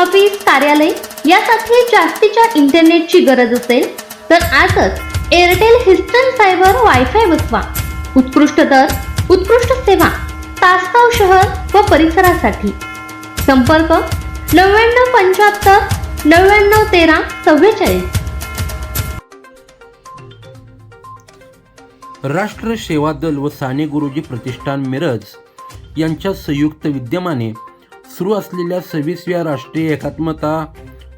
Office कार्यालय यासाठी जास्तीच्या इंटरनेटची गरज असेल तर आजच एअरटेल हिस्टन सायबर वायफाय बसवा उत्कृष्ट दर उत्कृष्ट सेवा तासगाव शहर व परिसरासाठी. संपर्क नव्याण्णव पंच्याहत्तर नव्याण्णव तेरा चव्वेचाळीस. राष्ट्र सेवा दल व साने गुरुजी प्रतिष्ठान मिरज यांच्या संयुक्त विद्यमाने सुरू असलेल्या सव्वीसव्या राष्ट्रीय एकात्मता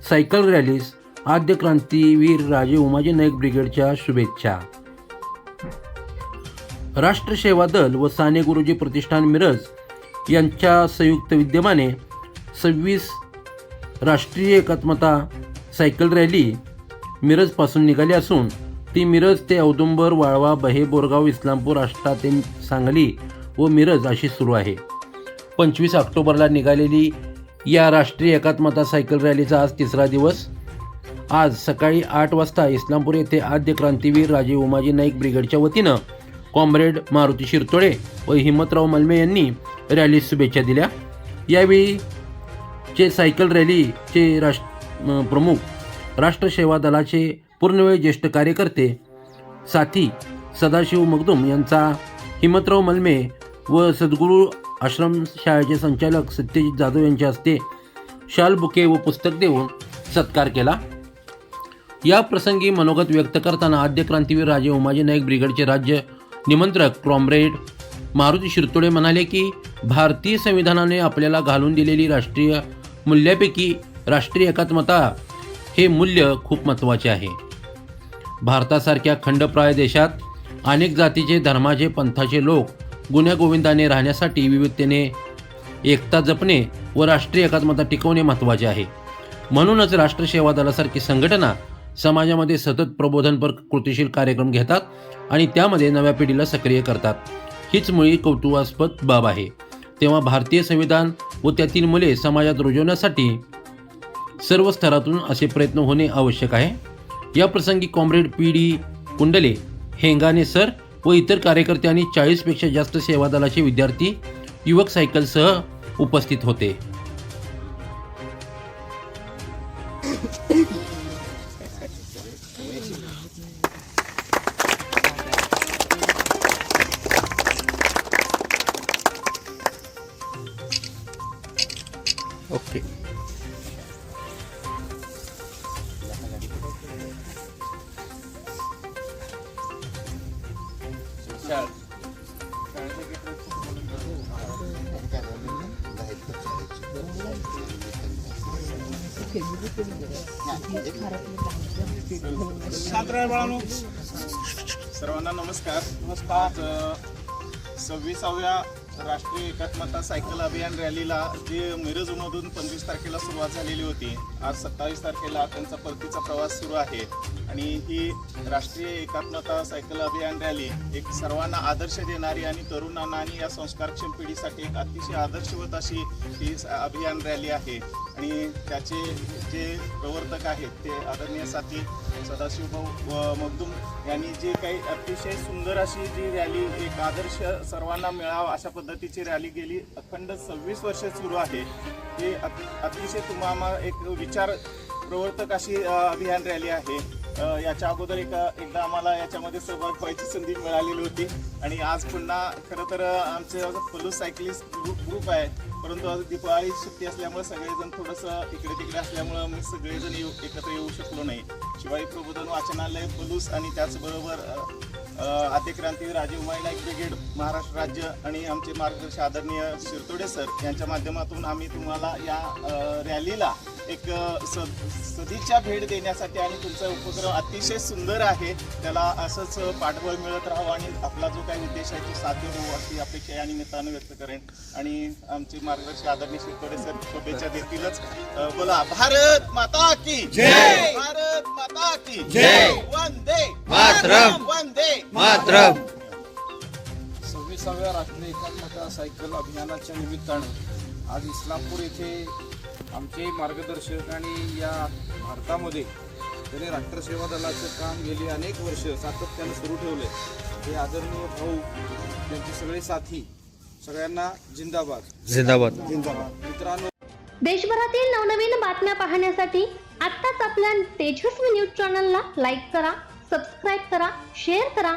सायकल रॅलीस आद्य क्रांतीवीर राजे उमाजी नाईक ब्रिगेडच्या शुभेच्छा. राष्ट्र सेवा दल व साने गुरुजी प्रतिष्ठान मिरज यांच्या संयुक्त विद्यमाने सव्वीस राष्ट्रीय एकात्मता सायकल रॅली मिरजपासून निघाली असून ती मिरज ते औदुंबर वाळवा बहे बोरगाव इस्लामपूर आष्टा ते सांगली व मिरज अशी सुरू आहे. पंचवीस ऑक्टोबरला निघालेली या राष्ट्रीय एकात्मता सायकल रॅलीचा आज तिसरा दिवस. आज सकाळी आठ वाजता इस्लामपूर येथे आद्य क्रांतीवीर राजे उमाजी नाईक ब्रिगेडच्या वतीनं कॉम्रेड मारुती शिरतोळे व हिम्मतराव मलमे यांनी रॅलीस शुभेच्छा दिल्या. यावेळी चे सायकल रॅलीचे राष्ट्र प्रमुख राष्ट्र सेवा दलाचे पूर्णवेळ ज्येष्ठ कार्यकर्ते साथी सदाशिव मगदुम यांचा हिम्मतराव मलमे व सद्गुरू आश्रम शाळेचे संचालक सत्यजित जाधव यांच्या हस्ते शाल बुके व पुस्तक देऊन सत्कार केला. या प्रसंगी मनोगत व्यक्त करताना आद्य क्रांतीवीर राजे उमाजी नाईक ब्रिगेडचे राज्य निमंत्रक कॉम्रेड मारुती शिरतोडे म्हणाले की भारतीय संविधानाने आपल्याला घालून दिलेली राष्ट्रीय मूल्यापैकी राष्ट्रीय एकात्मता हे मूल्य खूप महत्त्वाचे आहे. भारतासारख्या खंडप्राय देशात अनेक जातीचे धर्माचे पंथाचे लोक गुण्यागोविंदाने राहण्यासाठी विविधतेने एकता जपणे व राष्ट्रीय एकात्मता टिकवणे महत्त्वाचे आहे. म्हणूनच राष्ट्रसेवा दलासारखी संघटना समाजामध्ये सतत प्रबोधनपर कृतीशील कार्यक्रम घेतात आणि त्यामध्ये नव्या पिढीला सक्रिय करतात. हीच मुळी कौतुकास्पद बाब आहे. तेव्हा भारतीय संविधान व त्यातील मुले समाजात रुजवण्यासाठी सर्व स्तरातून असे प्रयत्न होणे आवश्यक आहे. या प्रसंगी कॉम्रेड पी डी कुंडले हेंगाने सर व इतर कार्यकर्ते आणि चाळीसपेक्षा जास्त सेवा दलाचे विद्यार्थी युवक सायकलसह उपस्थित होते ओके okay. बाळानो सर्वांना नमस्कार. नमस्कार सव्वीसाव्या राष्ट्रीय एकात्मता सायकल अभियान रॅलीला जी मिरजमधून पंचवीस तारखेला सुरुवात झालेली होती आज सत्तावीस तारखेला त्यांचा परतीचा प्रवास सुरू आहे. आणि ही राष्ट्रीय एकात्मता सायकल अभियान रॅली एक सर्वांना आदर्श देणारी आणि तरुणांना आणि या संस्कारक्षम पिढीसाठी एक अतिशय आदर्शवत अशी ही अभियान रॅली आहे. आणि त्याचे जे प्रवर्तक आहेत ते आदरणीय साथी सदाशिव भाऊ मगदूम यांनी जे काही अतिशय सुंदर अशी जी रॅली एक आदर्श सर्वांना मिळावा अशा पद्धतीची रॅली गेली अखंड सव्वीस वर्ष सुरू आहे. हे अति- अतिशय तुम्हाला एक विचार प्रवर्तक अशी अभियान रॅली आहे. याच्या अगोदर एक एकदा आम्हाला याच्यामध्ये सहभाग व्हायची संधी मिळालेली होती. आणि आज पुन्हा खरं तर आमचं पलूस सायकलिस्ट ग्रुप ग्रुप आहे परंतु आज दिवाळी सुट्टी असल्यामुळे सगळेजण थोडंसं इकडे तिकडे असल्यामुळं मी सगळेजण येऊ एकत्र येऊ शकलो नाही. शिवाय प्रबोधन वाचनालय फलूस आणि त्याचबरोबर अ, अ, आद्य क्रांतीवीर राजे उमाई नाईक ब्रिगेड महाराष्ट्र राज्य आणि आमचे मार्गदर्शक आदरणीय शिरतोडे सर यांच्या माध्यमातून आम्ही तुम्हाला या रॅलीला एक स सदिच्छा भेट देण्यासाठी आणि तुमचा उपक्रम अतिशय सुंदर आहे. त्याला असंच पाठबळ मिळत राहावं आणि आपला जो काही उद्देश आहे तो साध्य होऊ अशी अपेक्षा या निमित्तानं व्यक्त करेन. आणि आमचे मार्गदर्शक आदरणीय शिरतोडे सर शुभेच्छा देतीलच. बोला भारत माता की जय! भारत माता की जय! वंदे मातरम. वंदे मातरम. सव्वीसाव्या राष्ट्रीय एकात्मता सायकल अभियानाच्या निमित्तानं आज इस्लामपूर येथे आमचे मार्गदर्शक आणि या भारतामध्ये त्यांनी राष्ट्रसेवा दलाचं काम गेली अनेक वर्ष सातत्यानं सुरू ठेवले हे आदरणीय भाऊ त्यांचे सगळे साथी सगळ्यांना जिंदाबाद. जिंदाबाद. जिंदाबाद. मित्रांनो देशभरातील नवनवीन बातम्या पाहण्यासाठी आत्ताच आपल्या तेजस्वी न्यूज चॅनलला लाईक करा सबस्क्राईब करा शेअर करा